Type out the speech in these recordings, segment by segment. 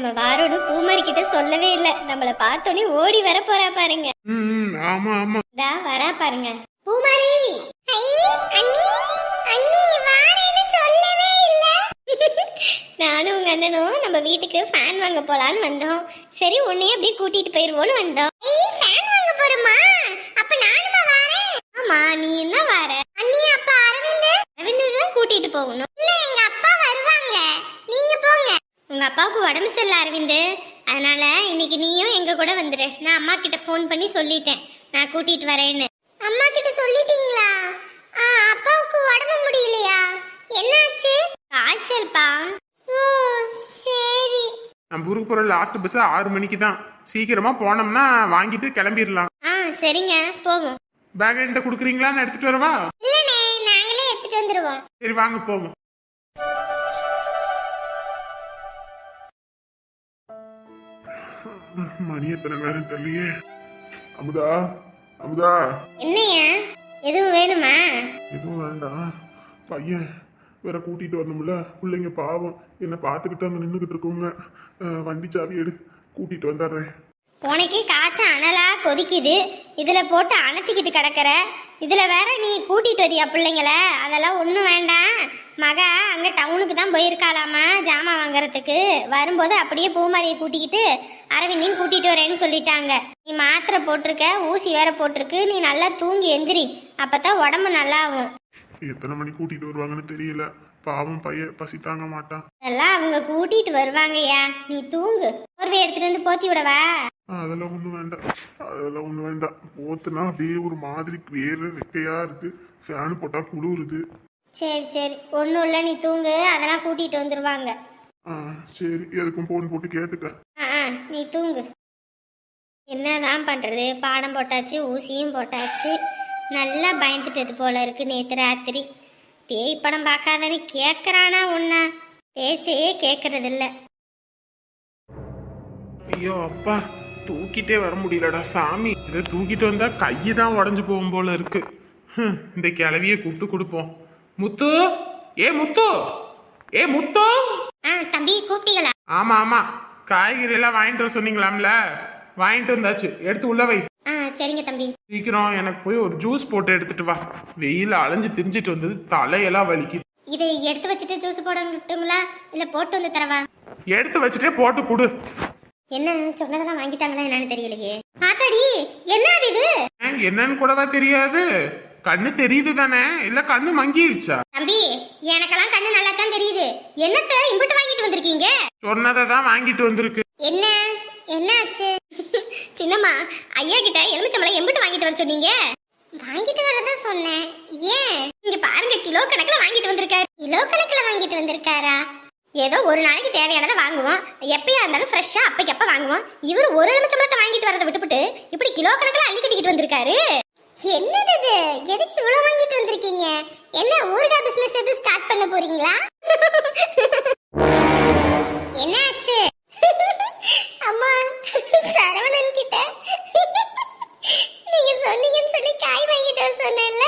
நம்ம வாரோடு பூமாரி கிட்ட சொல்லவே இல்லை. நம்மள பார்த்தோன்னே ஓடி வர போறா பாருங்க. ம் ஆமா ஆமா. தா வரா பாருங்க. பூமாரி! அண்ணி அண்ணி வாரேன்னு சொல்லவே இல்ல. நானும் உங்க அண்ணனும் நம்ம வீட்டுக்கு ஃபேன் வாங்க போலான்னு வந்தோம். சரி உன்னையே அப்படியே கூட்டிட்டு போயிருவோம்னு வந்தோம். உடம்பு சரியில்லை அரவிந்த். அதனால இன்னைக்கு நீயும் எங்க கூட வந்துரு. நான் அம்மா கிட்ட ஃபோன் பண்ணி சொல்லிட்டேன். நான் கூட்டிட்டு வரேன்னு. அம்மா கிட்ட சொல்லிட்டீங்களா? ஆ அப்பாவுக்கு உடம்பு முடியலையா? என்னாச்சு? காய்ச்சல்பா ஓ சரி. நம்ம ஊருக்கு போற லாஸ்ட் பஸ் ஆறு மணிக்கு தான். சீக்கிரமா போனோம்னா வாங்கிட்டு கிளம்பிடலாம் ஆ சரிங்க. போவோம். பேக் என்கிட்ட கொடுக்குறீங்களா நான் எடுத்துட்டு வரவா? இல்லனே நாங்களே எடுத்துட்டு வந்துருவோம். சரி வாங்க போவோம். மணி எத்தனை நேரம் தெரியலையே. அமுதா அமுதா. என்னையா? எதுவும் வேணுமா? எதுவும் வேண்டாம். பையன் வேற கூட்டிட்டு வரணும்ல. பிள்ளைங்க பாவம். என்னை பார்த்துக்கிட்டு அங்கே நின்றுக்கிட்டு இருக்கவங்க. அஹ், வண்டி சாவி எடு. கூட்டிட்டு வந்துடுறேன். உனக்கே காய்ச்சல் அனலா கொதிக்குது. இதுல போட்டு அணத்திக்கிட்டு கிடக்குற. இதுல வேற நீ கூட்டிட்டு வரியா பிள்ளைங்கள? அதெல்லாம் ஒன்றும் வேண்டாம். மக அங்க டவுனுக்கு தான் போயிருக்காளாமா? ஜாமான் வாங்குறதுக்கு. வரும்போது அப்படியே பூமாரியை கூட்டிக்கிட்டு அரவிந்தையும் கூட்டிட்டு வரேன்னு சொல்லிட்டாங்க. நீ மாத்திரை போட்டிருக்க ஊசி வேற போட்டிருக்கு நீ நல்லா தூங்கி எந்திரி. அப்பதான் உடம்பு நல்லாவும். எத்தனை மணி கூட்டிட்டு வருவாங்கன்னு தெரியல. பாவம் பையன் பசி தாங்க மாட்டான். அதெல்லாம் அவங்க கூட்டிட்டு வருவாங்கய்யா. நீ தூங்கு. போர்வை எடுத்துட்டு வந்து போத்தி விடவா? அதெல்லாம் ஒன்றும் வேண்டாம். அதெல்லாம் ஒன்றும் வேண்டாம். போத்துனா அப்படியே ஒரு மாதிரி வேறு வெக்கையா இருக்கு. ஃபேன் போட்டா குளிருது. சரி சரி. ஒன்றும் இல்லை நீ தூங்கு. அதெல்லாம் கூட்டிட்டு வந்துருவாங்க. ஆ சரி. எதுக்கும் ஃபோன் போட்டு கேட்டுக்க. ஆ ஆ, நீ தூங்கு. என்னதான் பண்றது? பாடம் போட்டாச்சு ஊசியும் போட்டாச்சு. நல்லா பயந்துட்டது போல இருக்கு நேத்து ராத்திரி. பேய் படம் பார்க்காதன்னு கேட்கறானா உன்ன? பேச்சையே கேட்கறது இல்ல ஐயோ அப்பா. தூக்கிட்டே வர முடியலடா சாமி. இதை தூக்கிட்டு வந்தா கையை தான் உடஞ்சு போகும் போல இருக்கு. ஹம், இந்த கிளவியை கூப்பிட்டு கொடுப்போம். முத்து? ஏ முத்து? ஏ முத்து? ஆ தம்பி கூப்பிட்டீங்களா? ஆமா ஆமா. காய்கறி எல்லாம் வாங்கிட்டு வர சொன்னீங்களாம்ல? வாங்கிட்டு வந்தாச்சு. எடுத்து உள்ள வை. ஆ சரிங்க தம்பி. சீக்கிரம் எனக்கு போய் ஒரு ஜூஸ் போட்டு எடுத்துட்டு வா. வெயில் அலைஞ்சு திரிஞ்சிட்டு வந்தது தலையெல்லாம் வலிக்குது. இதை எடுத்து வச்சுட்டு ஜூஸ் போடட்டுங்களா இல்ல போட்டு வந்து தரவா? எடுத்து வச்சுட்டே போட்டு கொடு. என்ன? சொன்னதெல்லாம் வாங்கிட்டாங்களா என்னன்னு தெரியலையே. ஆத்தாடி என்ன அது இது? என்னன்னு கூடவா தெரியாது. கண்ணு தெரியுது தானே? இல்ல கண்ணு மங்கிருச்சா? தம்பி எனக்கெல்லாம் கண்ணு நல்லா தான் தெரியுது. என்னத்த இம்புட்டு வாங்கிட்டு வந்திருக்கீங்க? சொன்னதை தான் வாங்கிட்டு வந்திருக்கு. என்ன? என்னாச்சு? சின்னம்மா ஐயா கிட்ட எலுமிச்சம்பளம் எம்பிட்டு வாங்கிட்டு வர சொன்னீங்க? வாங்கிட்டு வரதா சொன்னேன். ஏன்? இங்க பாருங்க கிலோ கணக்குல வாங்கிட்டு வந்திருக்காரு. கிலோ கணக்குல வாங்கிட்டு வந்திருக்காரா? ஏதோ ஒரு நாளைக்கு தேவையானதை வாங்குவோம். எப்பயா இருந்தாலும் ஃப்ரெஷ்ஷா அப்பைக்கு அப்ப வாங்குவோம். இவர் ஒரு எலுமிச்சம்பளத்தை வாங்கிட்டு வரதை விட்டுப்புட்டு இப்படி கிலோ கணக்குல அள்ளி கட்டிக்கிட்டு வந்திருக்காரு. என்னது இது? எதுக்கு இவ்வளவு வாங்கிட்டு வந்திருக்கீங்க? என்ன ஊறுகாய் பிசினஸ் எது ஸ்டார்ட் பண்ண போறீங்களா? என்ன ஆச்சு அம்மா சரவணன் கிட்ட. நீங்க சொன்னீங்கன்னு சொல்லி காய் வாங்கிட்டு வர சொன்னேன்ல.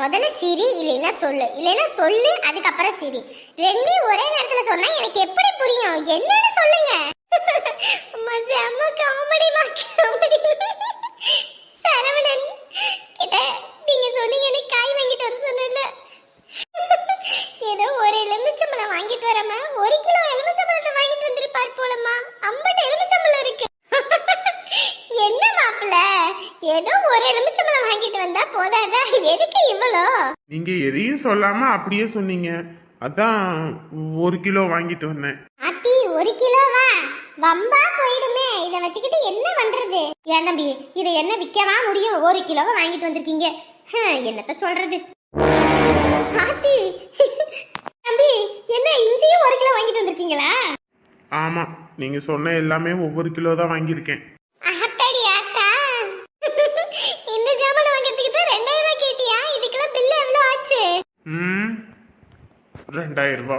முதல்ல சிரி இல்லைன்னா சொல்லு. இல்லைன்னா சொல்லு அதுக்கப்புறம் சிரி. ரெண்டையும் ஒரே நேரத்துல சொன்னா எனக்கு எப்படி புரியும்? என்னன்னு சொல்லுங்க அம்மா செம்ம காமெடிமா காமெடி சரவணன் கிட்ட நீங்க சொன்னீங்கன்னு காய் வாங்கிட்டு வர சொன்னேன்ல ஏதோ ஒரு எலுமிச்சம்பழம் வாங்கிட்டு வராம ஒரு கிலோ எலுமிச்சம்பழத்தை வாங்கிட்டு வந்திருப்பார் போலம்மா அம்பட்டு எலுமிச்சம்பழம் இருக்கு என்ன மாப்பிள்ள ஏதோ ஒரு எலுமிச்சம்பழம் வாங்கிட்டு வந்தா போதாதா எதுக்கு இவ்வளோ நீங்க எதையும் சொல்லாம அப்படியே சொன்னீங்க. அதான் ஒரு கிலோ வாங்கிட்டு வந்தேன். அத்தி ஒரு கிலோவா வம்பா போயிடுமே. இத வச்சுக்கிட்டு என்ன பண்றது? ஏன் தம்பி இதை என்ன விற்கவா முடியும்? ஒரு கிலோவை வாங்கிட்டு வந்திருக்கீங்க. என்னத்த சொல்றது? ஆத்தி தம்பி என்ன இஞ்சியும் ஒரு கிலோ வாங்கிட்டு வந்திருக்கீங்களா? ஆமா நீங்க சொன்ன எல்லாமே ஒவ்வொரு கிலோ தான் வாங்கியிருக்கேன் அத்தடி ஆத்தா இந்த ஜாமான் வாங்குறதுக்கு தான் ரெண்டாயிரம் ரூபாய் கேட்டியா இதுக்கெல்லாம் பில்லு எவ்வளோ ஆச்சு ம் ரெண்டாயிரம் ரூபா.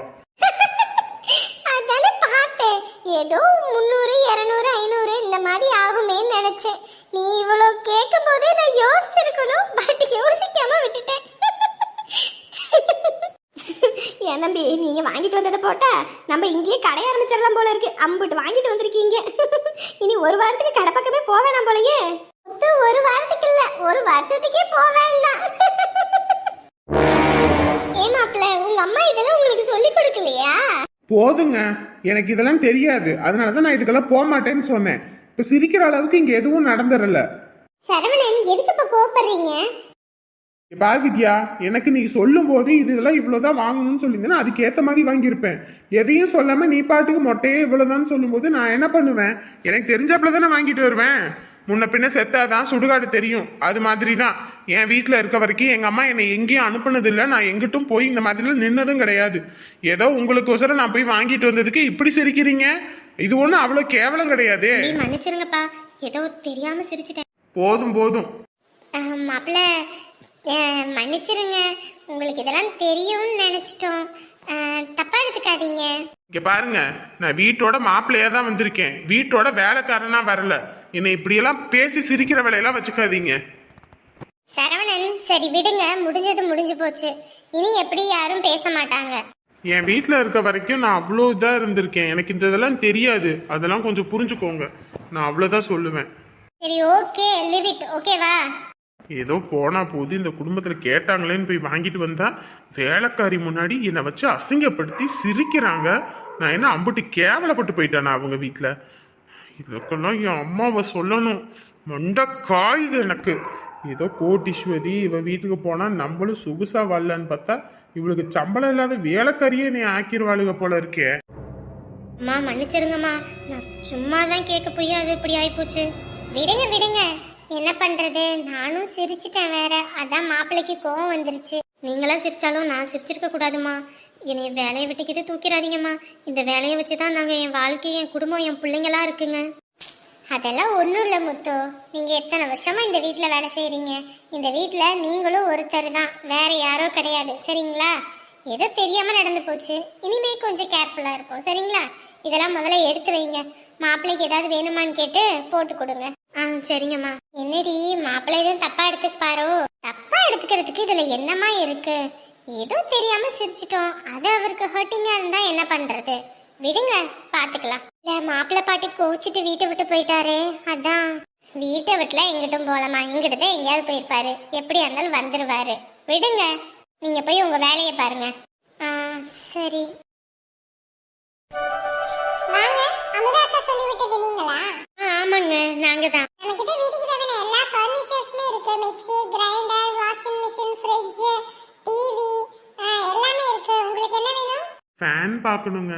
அதானே பார்த்தேன். ஏதோ முந்நூறு இரநூறு ஐநூறு இந்த மாதிரி ஆகுமேன்னு நினைச்சேன். நீ இவ்வளோ கேட்கும் போதே நான் யோசிச்சிருக்கணும். பட் யோசிக்காம விட்டுட்டேன். ஏன் தம்பி நீங்க வாங்கிட்டு வந்ததை போட்டா நம்ம இங்கேயே கடை ஆரம்பிச்சிடலாம் போல இருக்கு. அம்பிட்டு வாங்கிட்டு வந்திருக்கீங்க. இனி ஒரு வாரத்துக்கு கடை பக்கமே போக வேணாம் போலயே ஒரு வாரத்துக்கு இல்ல ஒரு வருஷத்துக்கே போக வேண்டாம். ஏ மாப்பிள்ள உங்க அம்மா இதெல்லாம் உங்களுக்கு சொல்லி கொடுக்கலையா? போதுங்க. எனக்கு இதெல்லாம் தெரியாது. அதனால தான் நான் இதுக்கெல்லாம் போக மாட்டேன்னு சொன்னேன். இப்போ சிரிக்கிற அளவுக்கு இங்கே எதுவும் நடந்துடல சரவணன் எதுக்கு இப்ப கோபப்படுறீங்க பார் வித்யா எனக்கு நீ சொல்லும் போது இதெல்லாம் இவ்வளவுதான் வாங்கணும்னு சொல்லியிருந்தேன்னா அதுக்கு ஏத்த மாதிரி வாங்கியிருப்பேன். எதையும் சொல்லாம நீ பாட்டுக்கு மொட்டையே இவ்வளவுதான் சொல்லும்போது நான் என்ன பண்ணுவேன்? எனக்கு தெரிஞ்சாப்புல தானே வாங்கிட்டு வருவேன். முன்ன பின்ன செத்தாதான் சுடுகாடு தெரியும். அது மாதிரி தான் என் வீட்டில் இருக்க வரைக்கும் எங்கள் அம்மா என்னை எங்கேயும் அனுப்புனதில்லை. நான் எங்கிட்டும் போய் இந்த மாதிரிலாம் நின்னதும் கிடையாது. ஏதோ உங்களுக்கோசரம் நான் போய் வாங்கிட்டு வந்ததுக்கு இப்படி சிரிக்கிறீங்க? இது ஒன்றும் அவ்வளோ கேவலம் கிடையாதே. மன்னிச்சிருங்கப்பா. ஏதோ தெரியாம சிரிச்சிட்டேன். போதும் போதும். மாப்பிள்ள மன்னிச்சிருங்க. உங்களுக்கு இதெல்லாம் தெரியும்னு நினைச்சிட்டோம். தப்பா எடுத்துக்காதீங்க. இங்க பாருங்க. நான் வீட்டோட மாப்பிள்ளையா தான் வந்திருக்கேன். வீட்டோட வேலைக்காரனா வரல. என்னை இப்படியெல்லாம் பேசி சிரிக்கிற வேலையெல்லாம் வச்சுக்காதீங்க. சரவணன் சரி விடுங்க. முடிஞ்சது முடிஞ்சு போச்சு. இனி எப்படி யாரும் பேச மாட்டாங்க. என் வீட்டில் இருக்க வரைக்கும் நான் அவ்வளோ இதாக இருந்திருக்கேன். எனக்கு இந்த இதெல்லாம் தெரியாது. அதெல்லாம் கொஞ்சம் புரிஞ்சுக்கோங்க. நான் அவ்வளோதான் சொல்லுவேன். சரி ஓகே. லிவ் இட் ஓகேவா ஏதோ போனா போது இந்த குடும்பத்தில் கேட்டாங்களேன்னு போய் வாங்கிட்டு வந்தா வேலைக்காரி முன்னாடி என்னை வச்சு அசிங்கப்படுத்தி சிரிக்கிறாங்க. நான் என்ன அம்புட்டு கேவலப்பட்டு போயிட்டேனா அவங்க வீட்டில் இதுக்கெல்லாம் என் அம்மாவை சொல்லணும். மண்ட காயுது எனக்கு. ஏதோ கோட்டீஸ்வரி இவ வீட்டுக்கு போனால் நம்மளும் சுகுசா வரலன்னு பார்த்தா இவளுக்கு சம்பளம் இல்லாத வேலைக்கறியே நீ ஆக்கிடுவாளுக போல இருக்கே. அம்மா மன்னிச்சிருங்கம்மா. நான் சும்மா தான் கேட்க போய் அது இப்படி ஆயிப்போச்சு. விடுங்க விடுங்க. என்ன பண்றது? நானும் சிரிச்சிட்டேன் வேற. அதான் மாப்பிள்ளைக்கு கோவம் வந்துருச்சு. நீங்களாம் சிரிச்சாலும் நான் சிரிச்சிருக்க கூடாதுமா என்னை வேலையை விட்டுக்கிட்டு தூக்கிடாதீங்கம்மா இந்த வேலையை வச்சு தான் நாங்கள் என் வாழ்க்கை என் குடும்பம் என் பிள்ளைங்களா இருக்குங்க. அதெல்லாம் ஒன்றும் இல்லை முத்து. நீங்கள் எத்தனை வருஷமா இந்த வீட்டில் வேலை செய்கிறீங்க இந்த வீட்டில் நீங்களும் ஒருத்தர் தான். வேற யாரோ கிடையாது. சரிங்களா? ஏதோ தெரியாமல் நடந்து போச்சு. இனிமே கொஞ்சம் கேர்ஃபுல்லாக இருப்போம். சரிங்களா? இதெல்லாம் முதல்ல எடுத்து வைங்க. மாப்பிள்ளைக்கு ஏதாவது வேணுமான்னு கேட்டு போட்டு கொடுங்க. ஆ சரிங்கம்மா. என்னடி? மாப்பிள்ளை எதுவும் தப்பா எடுத்துப்பாரோ? தப்பா எடுத்துக்கிறதுக்கு இதுல என்னமா இருக்கு? ஏதோ தெரியாம சிரிச்சிட்டோம். அது அவருக்கு ஹர்ட்டிங்கா இருந்தா என்ன பண்றது? விடுங்க பாத்துக்கலாம். இல்ல மாப்பிள்ளை பாட்டி கோச்சிட்டு வீட்டை விட்டு போயிட்டாரே. அதான். வீட்டை விட்டுல எங்கிட்டும் போலாமா இங்கிட்டு தான் எங்கேயாவது போயிருப்பாரு. எப்படியா இருந்தாலும் வந்துருவாரு. விடுங்க. நீங்க போய் உங்க வேலையை பாருங்க. ஆ சரி. ஆமாங்க. நாங்க தான். நம்மகிட்ட வீட்டுக்கு தேவையான எல்லா ஃபர்னிச்சர்ஸுமே இருக்கு. Mixie grinder washing machine fridge TV எல்லாமே இருக்கு. உங்களுக்கு என்ன வேணும்? ஃபேன் பார்க்கணுங்க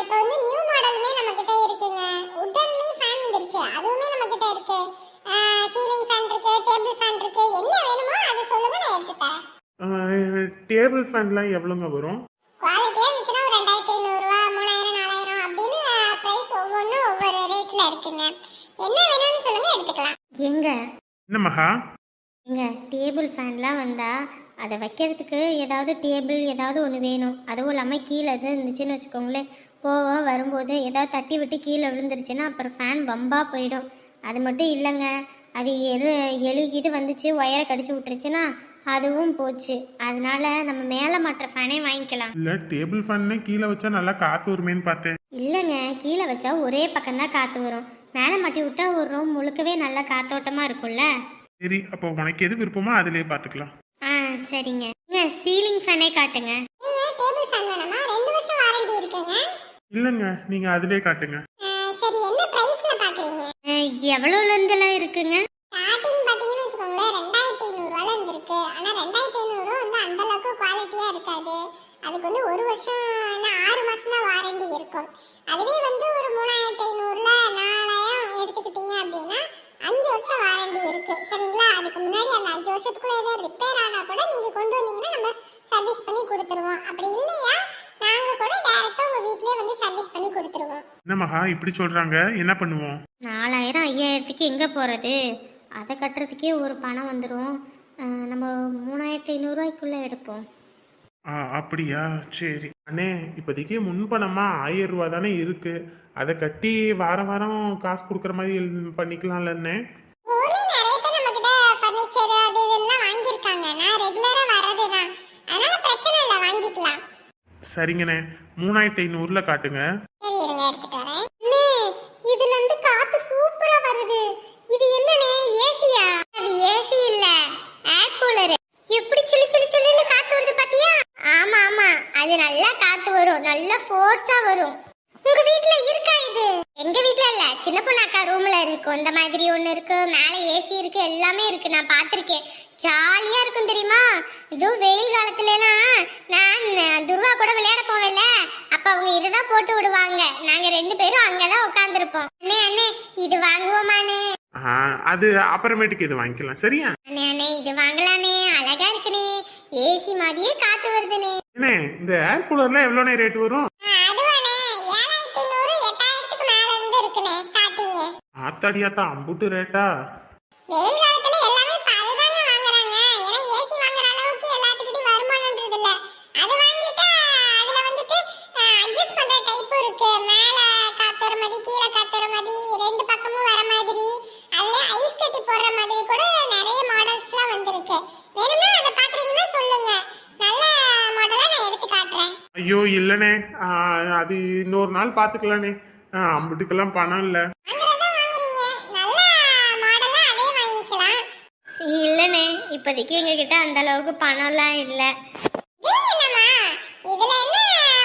இப்போ வந்து நியூ மாடலுமே நம்ம கிட்ட இருக்குங்க. உட்டன்லயே ஃபேன் வந்துருச்சு. அதுவுமே நம்ம கிட்ட இருக்கு சீலிங் ஃபேன் இருக்கு டேபிள் ஃபேன் இருக்கு. என்ன வேணுமோ அதை சொல்லுங்க நான் எடுத்து தரேன் டேபிள் ஃபேன்லாம் எவ்வளோங்க வரும்? குவாலிட்டியா இருந்துச்சுன்னா ஒரு ரெண்டாயிரத்தி ஐநூறுரூவா மூணாயிரம் நாலாயிரம் அப்படின்னு ப்ரைஸ் ஒவ்வொன்றும் ஒவ்வொரு ரேட்டில் இருக்குங்க. என்ன வேணும்னு சொல்லுங்க எடுத்துக்கலாம். எங்க என்ன மகா? எங்க டேபிள் ஃபேன்லாம் வந்தால் அதை வைக்கிறதுக்கு ஏதாவது டேபிள் ஏதாவது ஒன்று வேணும். அதுவும் இல்லாமல் கீழே எது இருந்துச்சுன்னு வச்சுக்கோங்களேன். போவோம் வரும்போது ஏதாவது தட்டி விட்டு கீழே விழுந்துருச்சுன்னா அப்புறம் ஃபேன் வம்பாக போயிடும். அது மட்டும் இல்லைங்க. அது எரு எலி இது வந்துச்சு ஒயரை கடிச்சு விட்டுருச்சுன்னா அதுவும் போச்சு. அதனால நம்ம மேலே மாட்டுற ஃபேனே வாங்கிக்கலாம். இல்லை டேபிள் ஃபேன்னே கீழே வச்சா நல்லா காற்று வருமேன்னு பார்த்தேன். இல்லைங்க. கீழே வச்சா ஒரே பக்கம்தான் காற்று வரும். மேலே மாட்டி விட்டா ஒரு ரூம் முழுக்கவே நல்லா காத்தோட்டமாக இருக்கும்ல. சரி அப்போ உனக்கு எது விருப்பமோ அதிலே பார்த்துக்கலாம். சரிங்க. சீலிங் ஃபேனே காட்டுங்க. டேபிள் ஃபேன் வேணுமா? ரெண்டு வருஷம் வாரண்டி இருக்குங்க. இல்லைங்க நீங்கள் அதிலே காட்டுங்க. சரி என்ன பிரைஸ்ல பாக்குறீங்க? எவ்வளவுல இருந்தெல்லாம் இருக்குங்க ஸ்டார்டிங் பாத்தீங்கன்னு வச்சுக்கோங்களேன் ரெண்டாயிரத்தி ஐநூறுவால இருந்து இருக்கு ஆனா ரெண்டாயிரத்தி ஐநூறு வந்து அந்த அளவுக்கு குவாலிட்டியா இருக்காது அதுக்கு வந்து ஒரு வருஷம் இல்ல ஆறு மாசம் தான் வாரண்டி இருக்கும் அதுவே வந்து ஒரு மூணாயிரத்தி ஐநூறுல நாலாயிரம் எடுத்துக்கிட்டீங்க அப்படின்னா அஞ்சு வருஷம் வாரண்டி இருக்கு சரிங்களா அதுக்கு முன்னாடி அந்த அஞ்சு வருஷத்துக்குள்ள ஏதாவது ரிப்பேர் ஆனா கூட நீங்க கொண்டு வந்தீங்கன்னா நம்ம சர்வீஸ் பண்ணி கொடுத்துருவோம் அப்படி இல்லையா நாங்க கூட டைரக்டா உங்க வீட்லயே வந்து சர்வீஸ் பண்ணி கொடுத்துருவோம் என்ன மகா இப்படி சொல்கிறாங்க என்ன பண்ணுவோம்? நாலாயிரம் ஐயாயிரத்துக்கு எங்கே போகிறது அதை கட்டுறதுக்கே ஒரு பணம் வந்துடும் நம்ம மூணாயிரத்தி ஐநூறுரூவாய்க்குள்ளே எடுப்போம். ஆ அப்படியா? சரி. அண்ணே இப்போதைக்கு முன்பணமா ஆயிரம் ரூபா தானே இருக்கு. அதை கட்டி வாரம் வாரம் காசு கொடுக்குற மாதிரி பண்ணிக்கலாம்ல அண்ணே. ஊர்ல நிறைய பேர் நம்ம கிட்ட ஃபர்னிச்சர் அது இதெல்லாம் வாங்கியிருக்காங்க நான் ரெகுலரா வரது தான் அதனால பிரச்சனை இல்லை வாங்கிக்கலாம் சரிங்கண்ணே மூணாயிரத்தி ஐநூறுல காட்டுங்க சரி இருங்க எடுத்துட்டு வரேன் அண்ணே இதுல இருந்து காத்து சூப்பரா வருது இது என்னனே ஏசியா அது ஏசி இல்ல ஏர் கூலர் எப்படி சிலு சிலு சிலுன்னு காத்து வருது பாத்தியா ஆமா ஆமா அது நல்லா காத்து வரும் நல்லா ஃபோர்ஸா வரும் உங்க வீட்ல இருக்கா இது எங்க வீட்ல இல்ல சின்ன பொண்ணு அக்கா இந்த மாதிரி ஒண்ணு இருக்கு மேல ஏசி இருக்கு எல்லாமே இருக்கு. நான் பார்த்திருக்கேன். ஜாலியா இருக்கும் தெரியுமா? இதுவும் வெயில் காலத்துலலாம் நான் துர்வா கூட விளையாட போவேன்ல. அப்ப அவங்க இதுதான் போட்டு விடுவாங்க. நாங்க ரெண்டு பேரும் அங்கதான் உட்காந்துருப்போம் அண்ணே அண்ணே இது வாங்குவோமாண்ணே ஆ, அது அப்புறமேட்டுக்கு இது வாங்கிக்கலாம். சரியா? அண்ணே அண்ணே இது வாங்கலானே அழகா இருக்குனே ஏசி மாதிரியே காத்து வருதுனே அண்ணே இந்த ஏர் கூலர்லாம் எவ்வளோண்ணே ரேட் வரும்? ஆத்தாடியாத்தா அம்புட்டு ரேட்டா? வெயில் காலத்துல எல்லாமே இப்ப அதுதாங்க வாங்குறாங்க. ஏன்னா ஏசி வாங்குற அளவுக்கு எல்லாத்துக்கிட்டையும் வருமானம்ன்றது இல்ல அது வாங்கிட்டா அதுல வந்துட்டு அட்ஜஸ்ட் பண்ற டைப் இருக்கு. மேல காத்து வர மாதிரி கீழே காத்து வர மாதிரி ரெண்டு பக்கமும் வர மாதிரி. அதுல ஐஸ் கட்டி போடுற மாதிரி கூட நிறைய மாடல்ஸ்லாம் வந்திருக்கு. வேணும்னா அதை பாக்குறீங்கன்னா சொல்லுங்க. நல்ல மாடலா நான் எடுத்து காட்டுறேன். ஐயோ இல்லைண்ணே ஆ, அது இன்னொரு நாள் பார்த்துக்கலாண்ணே ஆ, அம்புட்டுக்கெல்லாம் பணம் இல்லை வாங்குறதா வாங்குறீங்க நல்ல மாடலா அதே வாங்கிக்கலாம் இல்லைண்ணே இப்போதைக்கு எங்ககிட்ட அந்த அளவுக்கு பணம்லாம் இல்லை. இது என்னம்மா? இதுல என்ன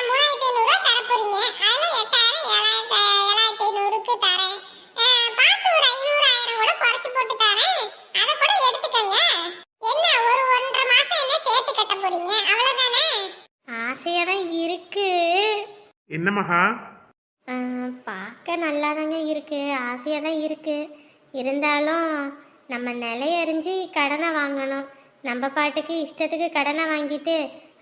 மூணாயிரத்தி ஐநூறு ரூபா தர போறீங்க? அதுல எட்டாயிரம் ஏழாயிரத்தி ஏழாயிரத்தி ஐநூறுக்கு தரேன். அஹ், பார்த்து ஒரு ஐநூறு ஆயிரம் கூட குறைச்சு போட்டு தரேன். அதை கூட எடுத்துக்கங்க. என்ன ஒரு ஒன்றரை மாசம் என்ன சேர்த்து கட்ட போறீங்க? அவ்வளவுதானே? ஆசையாக தான் இருக்கு. என்ன மகா? பார்க்க நல்லா தாங்க இருக்கு. ஆசையாக தான் இருக்கு. இருந்தாலும் நம்ம நிலையறிஞ்சு கடனை வாங்கணும். நம்ம பாட்டுக்கு இஷ்டத்துக்கு கடனை வாங்கிட்டு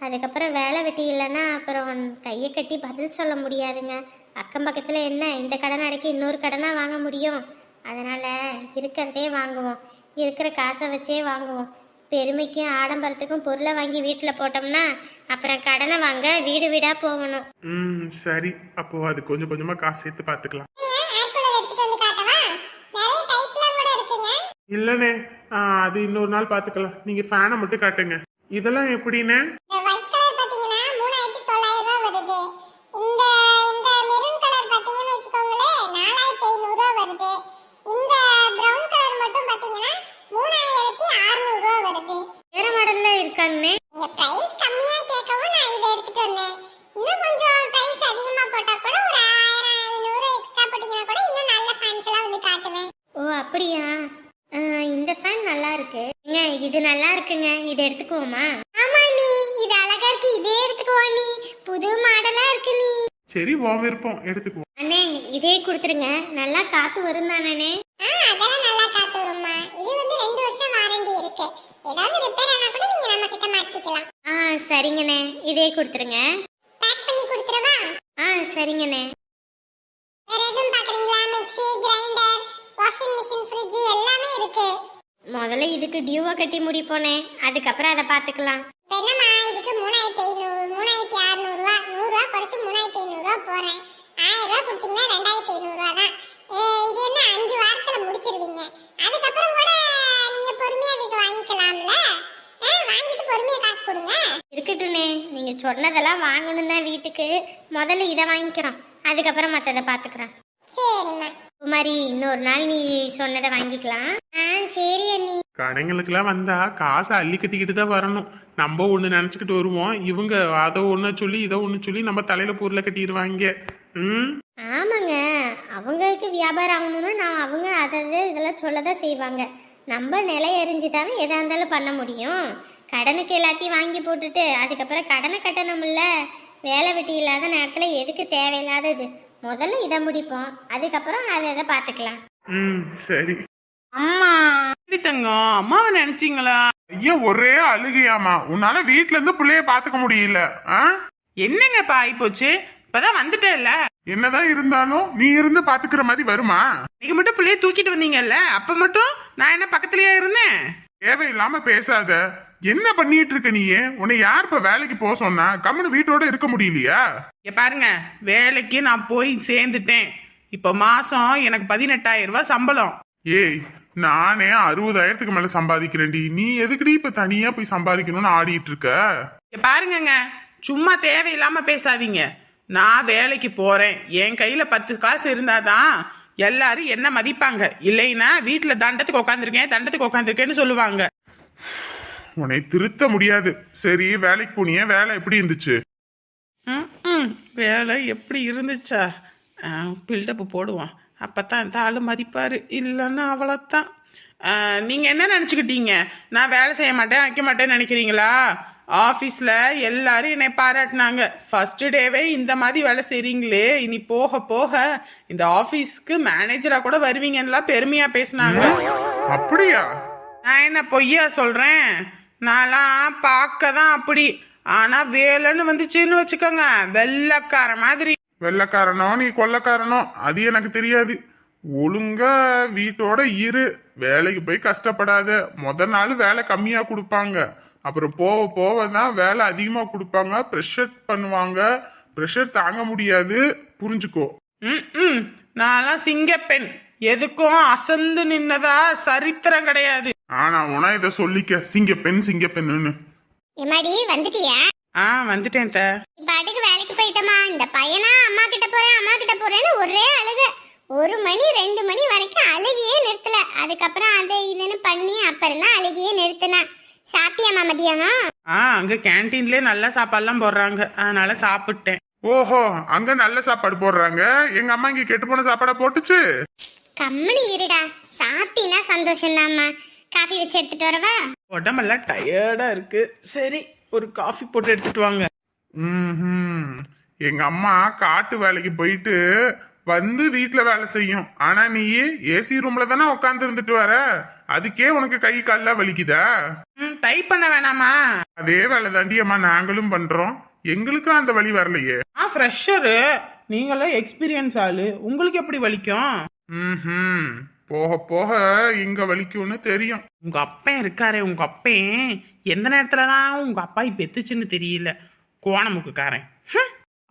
அதுக்கப்புறம் வேலை வெட்டி இல்லைன்னா அப்புறம் கையை கட்டி பதில் சொல்ல முடியாதுங்க. அக்கம் பக்கத்தில் என்ன இந்த கடன் அடைக்கி இன்னொரு கடனாக வாங்க முடியும்? அதனால் இருக்கிறதே வாங்குவோம். இருக்கிற காசை வச்சே வாங்குவோம். பெருமைக்கும் ஆடம்பரத்துக்கும் பொருளை வாங்கி வீட்டில் போட்டோம்னா அப்புறம் கடனை வாங்க வீடு வீடாக போகணும். ம் சரி. அப்போ அது கொஞ்சம் கொஞ்சமாக காசு சேர்த்து பார்த்துக்கலாம் ஏர் கூலர் எடுத்துட்டு வந்து காட்டவா நிறைய டைப்லாம் கூட ஆ, அது இன்னொரு நாள் பார்த்துக்கலாம் நீங்கள் ஃபேனை மட்டும் காட்டுங்க. இதெல்லாம் எப்படிண்ணே இந்த ஒயிட் கலர் பாத்தீங்கன்னா மூணாயிரத்தி தொள்ளாயிரம் ரூபாய் வருது. இந்த இந்த மெரூன் கலர் பாத்தீங்கன்னு வச்சுக்கோங்களேன் நாலாயிரத்தி ஐநூறு ரூபாய் வருது. இந்த பிரவுன் கலர் மட்டும் பாத்தீங்கன்னா மூணாயிரத்தி அறுநூறு ரூபாய் வருது. வேற மாடலில் இருக்காங்கண்ணே நீங்க பிரைஸ் கம்மியா கேட்கவும் நான் இதை எடுத்துட்டு வந்தேன். இன்னும் கொஞ்சம் பிரைஸ் அதிகமா போட்டா கூட ஒரு ஆயிரம் ஐநூறு எக்ஸ்ட்ரா போட்டீங்கன்னா கூட இன்னும் நல்ல ஃபேன்ஸ் எல்லாம் வந்து காட்டுவேன். ஓ அப்படியா? நல்லா இருக்கு. ஏங்க இது நல்லா இருக்குங்க. இதை எடுத்துக்குவோமா? ஆமா நீ இது அழகா இருக்கு. இதே எடுத்துக்குவா நீ புது மாடலா இருக்கு நீ சரி உன் விருப்பம். எடுத்துக்குவோம். அண்ணே இதே கொடுத்துருங்க. நல்லா காத்து வரும் தானே ஆ அதெல்லாம் நல்லா காத்து வரும்மா. இது வந்து ரெண்டு வருஷம் வாரண்டி இருக்கு. ஏதாவது ரிப்பேர் ஆனா கூட நீங்க நம்ம கிட்ட மாட்டிக்கலாம் ஆ சரிங்கண்ணே இதே கொடுத்துருங்க. பேக் பண்ணி கொடுத்துறவா ஆ சரிங்கண்ணே வேற எதுவும் பாக்குறீங்களா mixie grinder washing machine fridge எல்லாமே இருக்கு. முதல்ல இதுக்கு டியூவை கட்டி முடிப்போனே அதுக்கப்புறம் அதை பார்த்துக்கலாம். என்னம்மா இதுக்கு மூணாயிரத்தி ஐநூறு மூணாயிரத்தி அறுநூறு ரூபா நூறு ரூபா குறைச்சு மூணாயிரத்தி ஐநூறு ரூபா போறேன். ஆயிரம் ரூபா கொடுத்தீங்கன்னா ரெண்டாயிரத்தி ஐநூறு ரூபா தான் இது என்ன அஞ்சு வாரத்துல முடிச்சிருவீங்க? அதுக்கப்புறம் கூட நீங்க பொறுமையா இதுக்கு வாங்கிக்கலாம்ல? வாங்கிட்டு பொறுமையா காசு கொடுங்க. இருக்கட்டும்ண்ணே நீங்கள் சொன்னதெல்லாம் வாங்கணும் தான் வீட்டுக்கு. முதல்ல இதை வாங்கிக்கிறோம். அதுக்கப்புறம் மற்றதை பார்த்துக்கிறேன் சரிம்மா. குமாரி இன்னொரு நாள் நீ சொன்னதை வாங்கிக்கலாம். ஆ சரி அண்ணி. கடைங்களுக்கெல்லாம் வந்தா காசை அள்ளி கட்டிக்கிட்டு தான் வரணும். நம்ம ஒன்று நினச்சிக்கிட்டு வருவோம். இவங்க அதை ஒன்று சொல்லி இதை ஒன்று சொல்லி நம்ம தலையில் பொருளை கட்டிடுவாங்க. ம்? ஆமாங்க. அவங்களுக்கு வியாபாரம் ஆகணும்னா நான் அவங்க அதை இதெல்லாம் சொல்ல தான் செய்வாங்க. நம்ம நிலை எறிஞ்சிட்டாவே எதா இருந்தாலும் பண்ண முடியும். கடனுக்கு எல்லாத்தையும் வாங்கி போட்டுட்டு அதுக்கப்புறம் கடனை கட்டணும்ல. வேலை வெட்டி இல்லாத நேரத்தில் எதுக்கு தேவையில்லாதது? முதல்ல இதை முடிப்போம். அதுக்கப்புறம் அதை அதை பார்த்துக்கலாம். ம் சரி. அம்மா. எப்படி தங்கம் அம்மாவை நினைச்சீங்களா? ஐயா ஒரே அழுகையாமா உன்னால வீட்ல இருந்து பிள்ளைய பாத்துக்க முடியல. ஆ? என்னங்கப்பா ஆயிப்போச்சு? இப்பதான் வந்துட்டேல்ல? என்னதான் இருந்தாலும் நீ இருந்து பாத்துக்கிற மாதிரி வருமா? நீங்க மட்டும் பிள்ளைய தூக்கிட்டு வந்தீங்கல்ல? அப்ப மட்டும் நான் என்ன பக்கத்துலயே இருந்தேன்? தேவையில்லாம பேசாத. என்ன பண்ணிட்டு இருக்க நீ? உன்னை யார் இப்ப வேலைக்கு போக சொன்னா? கம்முனு வீட்டோட இருக்க முடியலையா? இங்க பாருங்க வேலைக்கு நான் போய் சேர்ந்துட்டேன். இப்ப மாசம் எனக்கு பதினெட்டாயிரம் ரூபாய் சம்பளம். ஏய் நானே அறுபதாயிரத்துக்கு மேல சம்பாதிக்கிறேன்டி. நீ எதுக்குடி இப்ப தனியா போய் சம்பாதிக்கணும்னு ஆடிட்டு இருக்க இங்க பாருங்கங்க சும்மா தேவையில்லாம பேசாதீங்க. நான் வேலைக்கு போறேன். என் கையில பத்து காசு இருந்தாதான் எல்லாரும் என்ன மதிப்பாங்க? இல்லைன்னா வீட்டுல தண்டத்துக்கு உட்காந்துருக்கேன் தண்டத்துக்கு உட்காந்துருக்கேன்னு சொல்லுவாங்க. உன்னை திருத்த முடியாது. சரி வேலைக்கு போனியே வேலை எப்படி இருந்துச்சு? வேலை எப்படி இருந்துச்சா? பில்டப்பு போடுவான். அப்பதான் இந்த ஆளு மதிப்பாரு. இல்லைன்னா அவ்வளோத்தான் நீங்க என்ன நினச்சிக்கிட்டீங்க? நான் வேலை செய்ய மாட்டேன் வைக்க மாட்டேன்னு நினைக்கிறீங்களா? ஆஃபீஸில் எல்லாரும் என்னை பாராட்டினாங்க. ஃபர்ஸ்ட் டேவே இந்த மாதிரி வேலை செய்கிறீங்களே இனி போக போக இந்த ஆஃபீஸ்க்கு மேனேஜராக கூட வருவீங்கன்னுலாம் பெருமையாக பேசினாங்க. அப்படியா? நான் என்ன பொய்யா சொல்கிறேன் நான்லாம் பார்க்க தான் அப்படி. ஆனால் வேலைன்னு வந்துச்சுன்னு வச்சுக்கோங்க. வெள்ளைக்கார மாதிரி. வெள்ளக்காரனோ நீ கொள்ளக்காரனோ அது எனக்கு தெரியாது. ஒழுங்கா வீட்டோட இரு. வேலைக்கு போய் கஷ்டப்படாத. முத நாள் வேலை கம்மியா கொடுப்பாங்க. அப்புறம் போக போக தான் வேலை அதிகமா கொடுப்பாங்க. ப்ரெஷர் பண்ணுவாங்க. ப்ரெஷர் தாங்க முடியாது. புரிஞ்சுக்கோ. ம் ம் நான்லாம் சிங்கப்பெண். எதுக்கும் அசந்து நின்னதா சரித்திரம் கிடையாது. ஆனா உனா இதை சொல்லிக்க. சிங்க பெண் சிங்க பெண்ணுன்னு எம்மாடி வந்துட்டியா? ஆ வந்துட்டேன் த பாட்டுக்கு வேலைக்கு போயிட்டோமா இந்த பையனா அம்மா கிட்ட போறேன் அம்மா கிட்ட போறேன்னு ஒரே அழுக. ஒரு மணி ரெண்டு மணி வரைக்கும் அழுகியே நிறுத்தல. அதுக்கப்புறம் அதை இதுன்னு பண்ணி அப்புறம் தான் அழுகியே நிறுத்தினேன் சாப்பிட்டியாம்மா மதியானம்? ஆ அங்கே கேன்டீன்லேயே நல்ல சாப்பாடுலாம் போடுறாங்க. அதனால சாப்பிட்டேன். ஓஹோ அங்க நல்ல சாப்பாடு போடுறாங்க. எங்க அம்மா இங்க கெட்டு போன சாப்பாடா போட்டுச்சு? கம்மனி இருடா. சாப்பிட்டீன்னா சந்தோஷம்தாம்மா. காஃபி வச்சு எடுத்துட்டு வரவா? உடம்பெல்லாம் டயர்டாக இருக்கு. சரி ஒரு காஃபி போட்டு எடுத்துட்டு வாங்க. ம்ஹும். எங்க அம்மா காட்டு வேலைக்கு போயிட்டு வந்து வீட்ல வேலை செய்யும். ஆனா நீ ஏசி ரூம்ல தானே உட்காந்து இருந்துட்டு வர? அதுக்கே உனக்கு கை கால்லாம் வலிக்குதா? ம் டைப் பண்ண வேணாமா? அதே வேலை தாண்டி அம்மா நாங்களும் பண்றோம். எங்களுக்கும் அந்த வழி வரலையே. ஆ ஃப்ரெஷரு நீங்களும் எக்ஸ்பீரியன்ஸ் ஆளு. உங்களுக்கு எப்படி வலிக்கும்? ம்ஹும். போக போக இங்க வலிக்கும்னு தெரியும். உங்க அப்பன் இருக்காரே உங்க அப்பன் எந்த நேரத்துல தான் உங்க அப்பாய் பெத்துச்சுன்னு தெரியல. கோணமுக்குக்காரன்.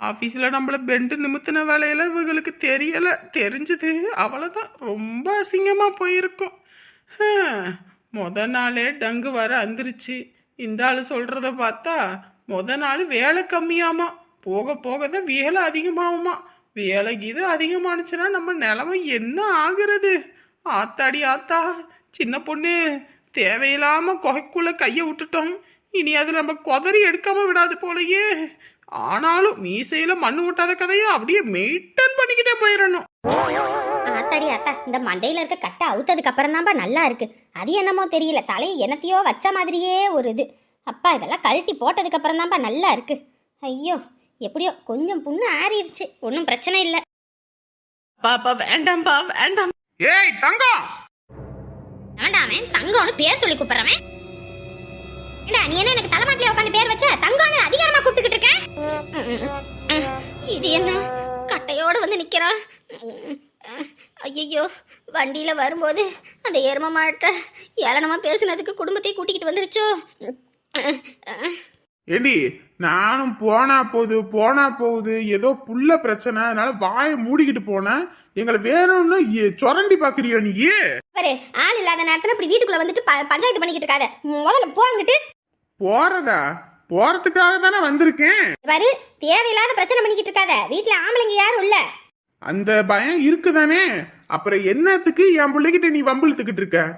ஆஃபீஸில் நம்மள பெண்டு நிமித்தின வேலையில இவங்களுக்கு தெரியல. தெரிஞ்சது அவ்வளோதான் ரொம்ப அசிங்கமா போயிருக்கும். முத நாளே டங்கு வர வந்துருச்சு இந்த ஆள் சொல்றத பார்த்தா முத நாள் வேலை கம்மியாமா. போக போக தான் வேலை அதிகமாகுமா. வேலை இது அதிகமானுச்சுன்னா நம்ம நிலைமை என்ன ஆகுறது? ஆத்தாடி ஆத்தா சின்ன பொண்ணு தேவையில்லாம குகைக்குள்ள கையை விட்டுட்டோம். இனி அது நம்ம குதறி எடுக்காம விடாது போலயே. ஆனாலும் மீசையில மண்ணு ஓட்டாத கதையை அப்படியே மெயின்டைன் பண்ணிக்கிட்டே போயிடணும் ஆத்தாடி அத்தா இந்த மண்டையில இருக்க கட்டை அவுத்ததுக்கு அப்புறம் தான்ப்பா நல்லா இருக்கு. அது என்னமோ தெரியல. தலையை என்னத்தையோ வச்ச மாதிரியே ஒரு இது. அப்பா இதெல்லாம் கழட்டி போட்டதுக்கு அப்புறம் தான்ப்பா நல்லா இருக்கு. ஐயோ எப்படியோ கொஞ்சம் புண்ணு ஆறிடுச்சு ஒன்றும் பிரச்சனை இல்லை. பாப்பா வேண்டாம்பா வேண்டாம். ஏய் தங்கம்! வேண்டாமே தங்கம்னு பேர் சொல்லி கூப்பிடுறவன்? ஏண்டா நீ என்ன எனக்கு தலைமாட்டிலே உட்காந்து பேர் வச்ச? தங்கம்னு அதிகாரமா கூப்பிட்டுக்கிட்டு இருக்கேன் இது என்ன? கட்டையோட வந்து நிக்கிறான். ஐயோ வண்டியில வரும்போது அந்த எரும மாட்டை ஏளனமா பேசுனதுக்கு குடும்பத்தை கூட்டிக்கிட்டு வந்துருச்சோ? ஏண்டி நானும் போனா போகுது போனா போகுது ஏதோ புள்ள பிரச்சனை அதனால வாயை மூடிக்கிட்டு போனேன். எங்களை ஏ- சொரண்டி பாக்குறியோ நீ? பாரு ஆள் இல்லாத நேரத்துல இப்படி வீட்டுக்குள்ள வந்துட்டு பஞ்சாயத்து பண்ணிக்கிட்டு இருக்காத. முதல்ல போங்கிட்டு. போறதா? போறதுக்காக தானே வந்திருக்கேன். பாரு தேவையில்லாத பிரச்சனை பண்ணிக்கிட்டு இருக்காத. வீட்டுல ஆம்பளைங்க யாரும் இல்ல. அந்த பயம் இருக்குதானே? அப்புறம் என்னத்துக்கு என் பிள்ளைகிட்ட நீ வம்பிழுத்துக்கிட்டு இருக்க?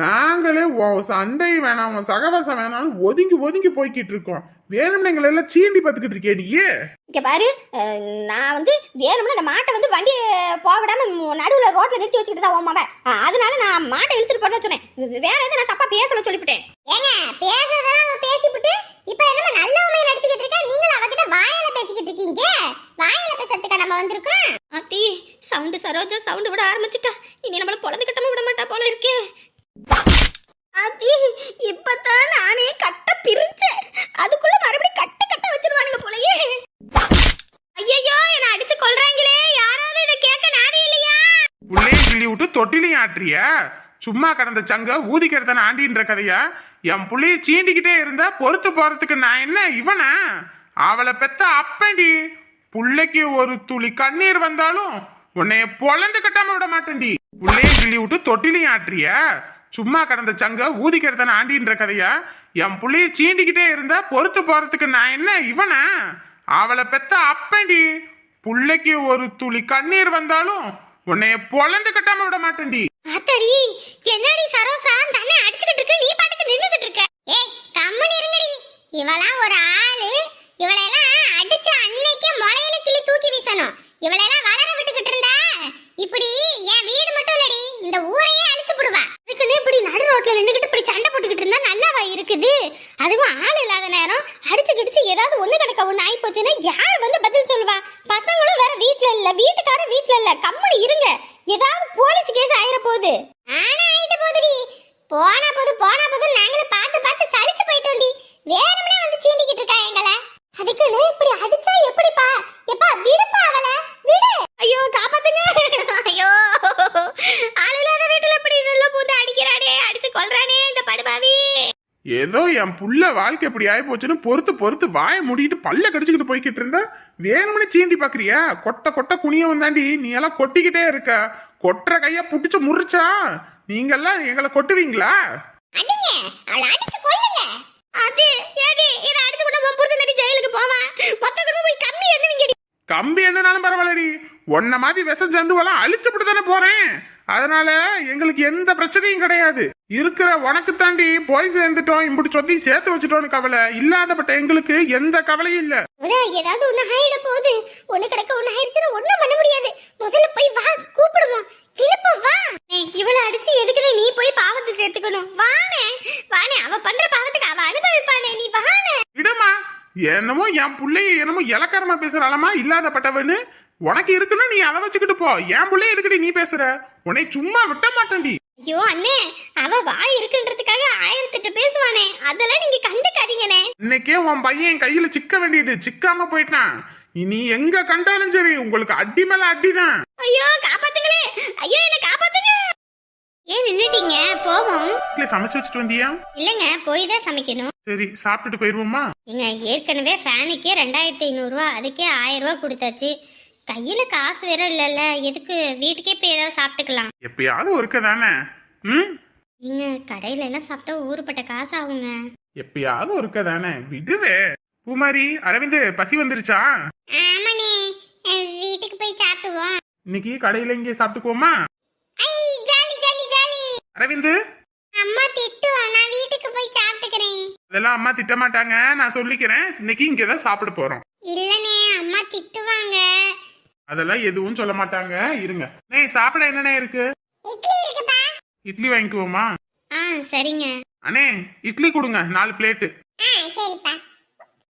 நாங்களே சண்டை வேணாம் உன் சகவாசம் வேணாம்னு ஒதுங்கி ஒதுங்கி போய்கிட்டு இருக்கோம் வேணும்னு எங்களை எல்லாம் சீண்டி பார்த்துக்கிட்டு இருக்கே நீயே. இங்க பாரு நான் வந்து வேணும்னு அந்த மாட்டை வந்து வண்டி போக விடாம நடுவுல ரோட்ல நிறுத்தி வச்சுக்கிட்டு தான் ஓமாவ. அதனால நான் மாட்டை இழுத்துட்டு போட சொன்னேன். வேற எதுவும் நான் தப்பா பேசல சொல்லிவிட்டேன். ஏங்க பேசுறதெல்லாம் பேசிவிட்டு இப்ப என்னமோ நல்ல உண்மையை நடிச்சுக்கிட்டு இருக்க? நீங்களும் அவகிட்ட வாயால பேசிக்கிட்டு இருக்கீங்க. வாயால பேசுறதுக்கா நம்ம வந்திருக்கோம் ஆத்தி சவுண்டு சரோஜா சவுண்டு விட ஆரம்பிச்சிட்டா. இனி நம்மள பொழந்து கட்டமா விட மாட்டா போல இருக்கே. ஆத்தி இப்பதான் நானே கட்ட பிரிச்சேன். அதுக்குள்ள மறுபடியும் கட்ட கட்ட வச்சிருவானுங்க போலயே. ஐயோ என்ன அடிச்சு கொல்றாங்களே. யாராவது இதை கேட்க நாரே இல்லையா? புள்ளையும் கிள்ளி விட்டு தொட்டிலையும் ஆட்டுறிய? சும்மா கடந்த சங்க ஊதி கிடத்தான ஆண்டின்ற கதையா? என் புள்ளைய சீண்டிக்கிட்டே இருந்தா பொறுத்து போறதுக்கு நான் என்ன இவனா? அவளை பெத்த அப்பண்டி. புள்ளைக்கு ஒரு துளி கண்ணீர் வந்தாலும் உன்னைய பொழந்து கட்டாம விட மாட்டேன்டி. உள்ளே கிள்ளி விட்டு தொட்டிலையும் ஆட்டுறிய? சும்மா கடந்த சங்க ஊதி கெடுத்தன ஆண்டின்ற கதையா? என் புள்ளைய சீண்டிக்கிட்டே இருந்தா பொறுத்து போறதுக்கு நான் என்ன இவனா? அவளை பெத்த அப்பண்டி புள்ளைக்கு ஒரு துளி கண்ணீர் வந்தாலும் உன்னைய பொழந்து கட்டாம விட மாட்டேன்டி. அத்தடி என்னடி சரோசா? தன்னை அடிச்சுக்கிட்டு இருக்க நீ பாட்டுக்கு நின்னுகிட்டு இருக்க. ஏய் கம்மனி இருங்கடி. இவளாம் ஒரு ஆளு. இவளெல்லாம் அடிச்ச அன்னைக்கே முளையில கிளி தூக்கி வீசணும். இவளெல்லாம் வளர விட்டுக்கிட்டு இருந்தா. இப்படி என் வீடு மட்டும் இல்லடி இந்த ஊரையே அழிச்சு போடுவா அதுக்குன்னு இப்படி நடு ரோட்ல நின்றுகிட்டு இப்படி சண்டை போட்டுக்கிட்டு இருந்தா நல்லாவா இருக்குது? அதுவும் ஆள் இல்லாத நேரம் அடிச்சு கிடிச்சு ஏதாவது ஒண்ணு கிடக்க ஒண்ணு ஆகி போச்சுன்னா யார் வந்து பதில் சொல்லுவா? பசங்களும் வேற வீட்டுல இல்ல. வீட்டுக்கார வீட்டுல இல்ல. கம்மனி இருங்க. ஏதாவது போலீஸ் கேஸ் ஆயிர போகுது. ஆனா ஆயிட்டு போதுடி போனா போது போனா போது நாங்களும் பார்த்து பார்த்து சலிச்சு போயிட்டோம்டி. வேணும்னே வந்து சீண்டிக்கிட்டு இருக்கா எங்களை? அதுக்குன்னு இப்படி அடிச்சா எப்படிப்பா? எப்பா விடுப்பா அவள விடு. ஐயோ காப்பாத்துங்க. ஐயோ. ஆள் இல்லாத வீட்டுல இப்படி நல்ல போட்டு அடிக்கிறானே அடிச்சு கொல்றானே இந்த படுபாவி. ஏதோ என் புள்ள வாழ்க்கை இப்படி ஆகி போச்சுன்னு பொறுத்து பொறுத்து வாயை மூடிட்டு பல்ல கடிச்சுக்கிட்டு போய்கிட்டு இருந்தா. வேணும்னு சீண்டி பாக்குறியா? கொட்ட கொட்ட குனிய வந்தாண்டி நீ எல்லாம் கொட்டிக்கிட்டே இருக்க. கொட்டுற கைய புடிச்சு முறிச்சா நீங்கெல்லாம் எங்களை கொட்டுவீங்களா? அடிங்க. அவளை அடிச்சு கொல்லுங்க. அது ஏடி இத அடிச்சு கொண்டு உன் புருஷன் ஜெயிலுக்கு போவான் மொத்த குடும்பம் போய் கம்மி எண்ணுவீங்கடி கம்பி என்னனாலும் பரவாயில்லடி. உன்ன மாதிரி விஷம் ஜந்துவெல்லாம் அழிச்சுப்பட்டு தானே போறேன். அதனால எங்களுக்கு எந்த பிரச்சனையும் கிடையாது. இருக்கிற உனக்கு தாண்டி போய் சேர்ந்துட்டோம் இப்படி சொல்லி சேர்த்து வச்சுட்டோம்னு கவலை இல்லாதப்பட்ட எங்களுக்கு எந்த கவலையும் இல்ல. ஏதாவது ஒண்ணு ஆயிட போகுது. ஒண்ணு கிடக்க ஒண்ணு ஆயிடுச்சுன்னா ஒண்ணும் பண்ண முடியாது. முதல்ல போய் வா கூப்பிடுவோம். இழுப்ப வா. இவள அடிச்சு எதுக்குனே நீ போய் பாவத்தை சேர்த்துக்கணும். வானே வானே அவ பண்ற பாவத்துக்கு அவ அனுபவிப்பானே. நீ வானே. விடுமா. என்னமோ என் புள்ளைய என்னமோ இலக்காரமா பேசுறாளமா இல்லாதப்பட்டவன்னு உனக்கு இருக்குன்னா நீ அதை வச்சுக்கிட்டு போ. என் புள்ளைய எதுக்கடி நீ பேசுற? உன்னை சும்மா விட்ட மாட்டேன்டி. ஐயோ அண்ணே அவ வாய் இருக்குன்றதுக்காக ஆயிரத்தெட்டு பேசுவானே. அதெல்லாம் நீங்க கண்டுக்காதீங்கண்ணே. இன்னைக்கே உன் பையன் என் கையில சிக்க வேண்டியது. சிக்காம போயிட்டான். இனி எங்க கண்டாலும் சரி உங்களுக்கு அடி மேல அடிதான். ஐயோ காப்பாத்துங்களே. ஐயோ என்ன காப்பாத்துங்க. ஏன் நின்னுட்டீங்க? போவோம். வீட்டுல சமைச்சு வச்சுட்டு வந்தியா? இல்லைங்க போய் தான் சமைக்கணும். சரி சாப்பிட்டுட்டு போயிருவோமா? ஏங்க ஏற்கனவே ஃபேனுக்கே ரெண்டாயிரத்தி ஐநூறுரூவா அதுக்கே ஆயிரம் ரூபா கொடுத்தாச்சு. கையில் காசு வேற இல்லைல்ல எதுக்கு வீட்டுக்கே போய் ஏதாவது சாப்பிட்டுக்கலாம். எப்பயாவது ஒருக்க தானே? ம்? ஏங்க கடையில எல்லாம் சாப்பிட்டா ஊருப்பட்ட காசு ஆகுங்க. எப்பயாவது ஒருக்க தானே? விடுவே. பூமாரி அரவிந்த் பசி வந்துருச்சா? ஆமாண்ணே. வீட்டுக்கு போய் சாப்பிடுவோம். இன்னைக்கு கடையில இங்கே சாப்பிட்டுக்குவோமா? அரவிந்த்? அம்மா திட்டுவோம் நான் வீட்டுக்கு போய் சாப்பிட்டுக்கிறேன். அதெல்லாம் அம்மா திட்ட மாட்டாங்க நான் சொல்லிக்கிறேன். இன்னைக்கு இங்கே தான் சாப்பிட போறோம். இல்லைண்ணே அம்மா திட்டுவாங்க. அதெல்லாம் எதுவும் சொல்ல மாட்டாங்க. இருங்க. நே சாப்பிட என்னண்ணே இருக்கு? இட்லி இருக்குப்பா. இட்லி வாங்கிக்குவோமா? ஆ சரிங்க. அண்ணே இட்லி கொடுங்க. நாலு பிளேட்டு. ஆ சரிப்பா.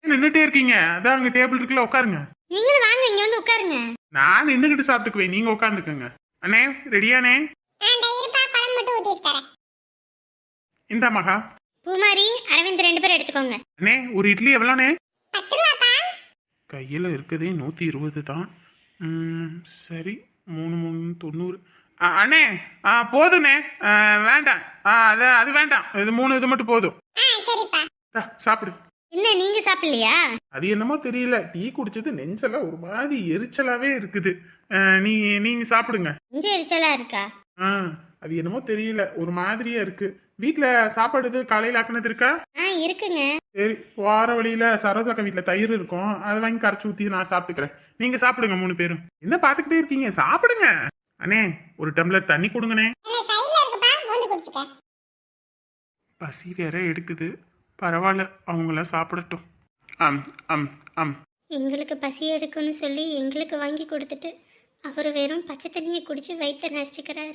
நின்றுட்டே இருக்கீங்க. அதான் அங்க டேபிள் இருக்குல்ல உட்காருங்க. நீங்களும் வாங்க இங்க வந்து உட்காருங்க. நான் நின்றுகிட்டு சாப்பிட்டுக்குவேன் நீங்க உட்காந்துக்கோங்க. அண்ணே தரேன். இந்த மகா. பூமாரி அரவிந்த் ரெண்டு பேரும் எடுத்துக்கோங்க. அண்ணே ஒரு இட்லி எவ்வளோண்ணே? கையில் இருக்குதே நூற்றி இருபது தான். சரி மூணு மூணு தொண்ணூறு. அண்ணே ஆ போதுண்ணே. வேண்டாம். ஆ அது அது வேண்டாம். இது மூணு இது மட்டும் போதும். சாப்பிடு. என்ன நீங்க சாப்பிடலையா? அது என்னமோ தெரியல. டீ குடிச்சது நெஞ்செல்லாம் ஒரு மாதிரி எரிச்சலாவே இருக்குது. நீ நீங்க சாப்பிடுங்க. இஞ்சி எரிச்சலா இருக்கா? ஆ அது என்னமோ தெரியல. ஒரு மாதிரியா இருக்கு. வீட்ல சாப்பாடு இது காலையில ஆக்குனது இருக்கா? ஆ இருக்குங்க. சரி வார வழியில சரோசாக்கா வீட்ல தயிர் இருக்கும். அதை வாங்கி கரைச்சி ஊத்தி நான் சாப்பிட்டுக்கிறேன். நீங்க சாப்பிடுங்க மூணு பேரும். என்ன பாத்துக்கிட்டே இருக்கீங்க? சாப்பிடுங்க. அண்ணே ஒரு டம்ளர் தண்ணி கொடுங்கண்ணே. பசி வேற எடுக்குது. பரவாயில்ல அவங்கள சாப்பிடட்டும். அம் அம் அம். எங்களுக்கு பசி எடுக்கும்னு சொல்லி எங்களுக்கு வாங்கி கொடுத்துட்டு அவர் வெறும் பச்சை தண்ணியை குடிச்சு வயிற்ற நடிச்சுக்கிறாரு